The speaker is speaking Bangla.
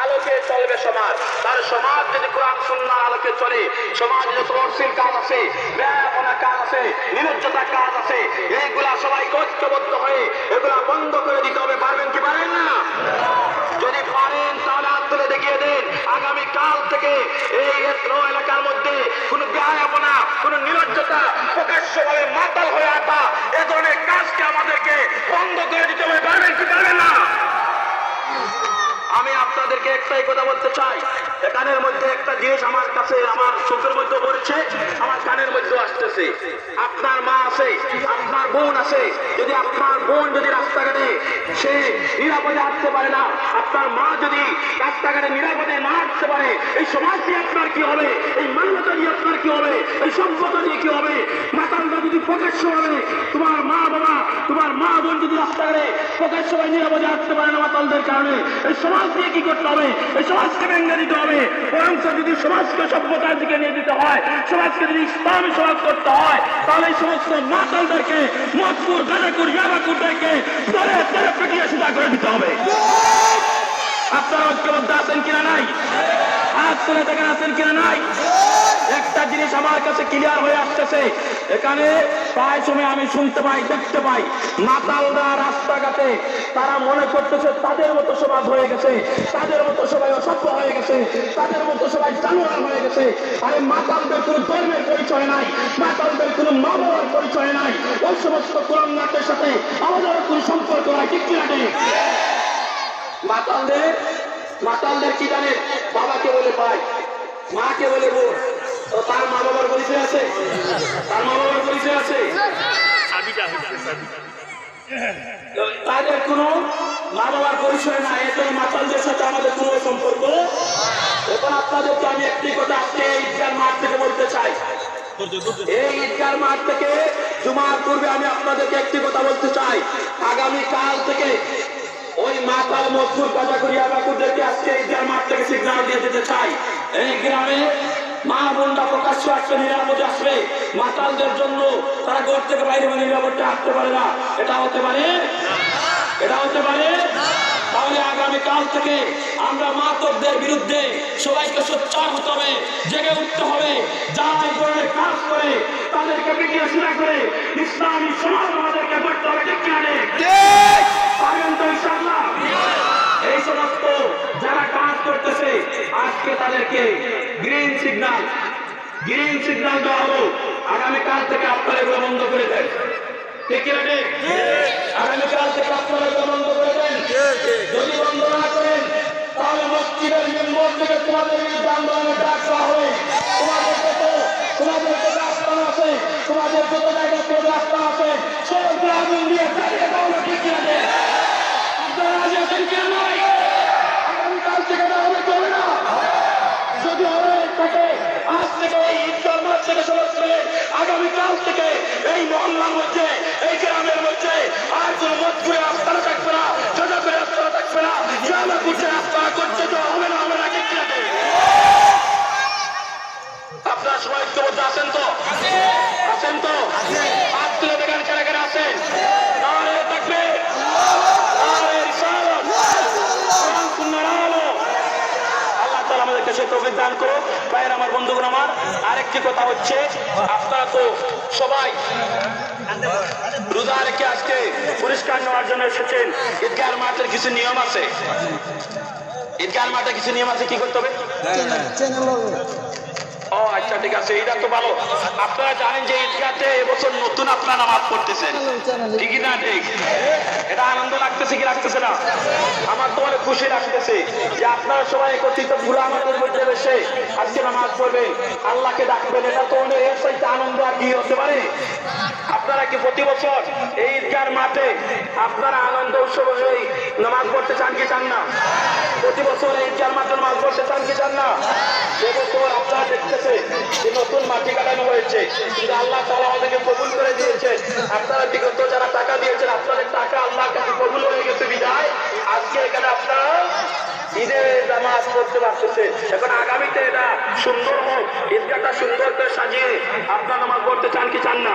আলোকে চলবে সমাজ। তার সমাজ যদি কোরআন সুন্নার আলোকে চলে, সমাজ যত অশ্লীল কাজ আছে ব্যয়াপনা কাজ আছে নিরজ্জতা কাজ আছে, এইগুলা সবাই ঐক্যবদ্ধ হয়ে এগুলা বন্ধ করে দিতে হবে, পারবেন কি পারেন না? যদি পারেন, তাহলে হাত তুলে দেখিয়ে দেন, আগামী কাল থেকে এই এলাকার মধ্যে কোনো ব্যয়াপনা কোনো নিরজ্জতা প্রকাশ্যভাবে মাতাল হয়ে আসা এ ধরনের কাজকে আমাদেরকে বন্ধ করে দিতে হবে পারবেন কি পারবেন না আমি আপনাদেরকে একটাই কথা বলতে চাই। কানের মধ্যে একটা জিনিস আমার কাছে, আমার চোখের মধ্যে পড়েছে, আমার কানের মধ্যে আসতেছে। আপনার মা আছে, আপনার বোন আছে। যদি আপনার বোন যদি রাস্তাঘাটে সে নিরাপদে আসতে পারে না। আপনার মা যদি রাস্তাঘাটে নিরাপদে না আসতে পারে, এই সমাজ দিয়ে আপনার কি হবে? এই মান্যতা দিয়ে আপনার কি হবে? এই সম্পদ দিয়ে কি হবে? মাতালরা যদি প্রকাশ্য হবে তোমার মা বাবা, তোমার মা বোন যদি রাস্তাঘাটে প্রকাশ্য হয়ে নিরাপদে আসতে পারে না মাতালদের কারণে, এই সমাজ দিয়ে কি করতে হবে? এই সমাজকে ভেঙে দিতে হবে। বরং যদি সমাজকে সভ্যতার দিকে নিয়ে দিতে হয়, সমাজকে যদি ইসলামী সমাজ করতে হয়, তাহলে এই সমস্ত মাতালদেরকে মজপুর গাজাকুর, ইয়াবাকুরদেরকে ধরে ধরে পেটিয়ে সোজা করে দিতে হবে। আপনারা ঐক্যবদ্ধ আছেন কিনা নাই? হাত দেখেন আছেন কিনা নাই? একটা জিনিস আমার কাছে ক্লিয়ার হয়ে আসতেছে। এখানে প্রায় সময় আমি শুনতে পাই, দেখতে পাই। মাতালরা রাস্তাঘাটে, তারা মনে করতেছে তাদের মতো সমাজ হয়ে গেছে। তাদের মতো সবাই অসভ্য হয়ে গেছে। তাদের মতো সবাই জানোয়ার হয়ে গেছে। আরে মাতালদের কোনো ধর্মের পরিচয় নাই মাতালদের কোনো মা বাবার পরিচয় নাই। ওই সমস্ত কোরআনদের সাথে আমাদের কোনো সম্পর্ক নাই, ঠিক কিনা ঠিক? মাতালদের মাতালদের কি জানে? বাবাকে বলে ভাই মাকে বলে বোন তার মা বাবার পরিচয় আছে? তার মা বাবার পরিচয় আছে? তাদের কোনো মা বাবার পরিচয় না এতে মাতালদের সাথে আমাদের কোনো সম্পর্ক এখন আপনাদেরকে আমি একটি কথা আজকে এই মাঠ থেকে বলতে চাই। এই ঈদগার মাঠ থেকে জুমার পূর্বে আমি আপনাদেরকে একটি কথা বলতে চাই। আগামী কাল থেকে ওই মাতাল মজবুর কাজা করিয়া বাকুরদেরকে আজকে ঈদগার মাঠ থেকে সিগনাল দিয়ে দিতে চাই। এই গ্রামে মা বোনরা প্রকাশ্য আসবে, নিরাপদে আসবে। মাতালদের জন্য তারা ঘর থেকে বাইরে মানে নিরাপদে আসতে পারে না। এটা হতে পারে? এটা হতে পারে? তাহলে আগামী কাল থেকে আমরা মাতকদের বিরুদ্ধে সবাইকে সোচ্চার হতে হবে, জেগে উঠতে হবে। যারা শুরু করে ইসলামী সমাজ আমাদেরকে করতে হবে ঠিক কিনা ঠিক? তো ইনশাআল্লাহ? এই সমস্ত যারা কাজ করতেছে আজকে তাদেরকে গ্রিন সিগন্যাল গ্রিন সিগন্যাল দেওয়া হলো। আগামীকাল থেকে আপনারা এগুলো বন্ধ করে দেন। ঠিক কিনা আগামীকাল থেকে আপনারা এগুলো বন্ধ করে দেন। যদি বন্ধ না করেন তাহলে মসজিদের মেম্বর থেকে তোমাদের বিরুদ্ধে আন্দোলনের ডাক দেওয়া হবে। তোমাদের যত রাস্তা আছে তোমাদের যত জায়গা থেকে রাস্তা আছে সব আগুন দিয়ে চালিয়ে দাও না ঠিক কিনা ঠিক? আপনারা রাজি আছেন কিনা নয় আগামীকাল থেকে এই মহল্লার মধ্যে এই গ্রামের মধ্যে আর কোনো মজবুরে আস্থানা থাকবে না করে আস্থানা থাকবে না মধ্যে আস্থানা করতে তো হবে না হবে না ঠিক আপনারা সবাই ঐক্যবদ্ধ আছেন তো আছেন তো হাত তুলে দেখেন কারা আছেন আল্লাহ আমাদেরকে সে তৌফিক দান করো। ভাইয়ের আমার বন্ধুগুলো আমার আরেকটি কথা হচ্ছে আপনারা তো সবাই রোজা রেখে আজকে পরিষ্কার নেওয়ার জন্য এসেছেন। ঈদগাহ মাঠের কিছু নিয়ম আছে। ঈদগাহ মাঠে কিছু নিয়ম আছে কি করতে হবে? ও আচ্ছা ঠিক আছে এটা তো ভালো। আপনারা জানেন যে ঈদগাতে এবছর নতুন আপনারা নামাজ পড়তেছেন। ঠিকই না ঠিক? এটা আনন্দ লাগতেছে কি লাগতেছে না? আমার তো অনেক খুশি লাগতেছে যে আপনারা সবাই একত্রিত পুরো আমাদের মধ্যে বসে আজকে নামাজ পড়বেন। আল্লাহকে ডাকবেন এটা তো অনেক এর চাইতে আনন্দ আর কি হতে পারে? আপনারা কি প্রতি বছর এই ঈদগার মাঠে আপনারা আনন্দ উৎসব হয়ে নামাজ পড়তে চান কি চান না? প্রতি বছর এই ঈদগার মাঠে নামাজ পড়তে চান কি চান না? এবছর আপনারা দেখতেছে যে নতুন মাটি কাটানো হয়েছে। কিন্তু আল্লাহ তালা আমাদেরকে কবুল করে দিয়েছেন। আপনারা বিগত যারা টাকা দিয়েছেন, আপনাদের টাকা আল্লাহ কাছে কবুল হয়ে গেছে, বিদায়। আজকে এখানে আপনারা ঈদের জামাত এখন আগামীতে এটা সুন্দর হোক ঈদগাটা সুন্দর করে সাজিয়ে আপনার নামাজ পড়তে চান কি চান না?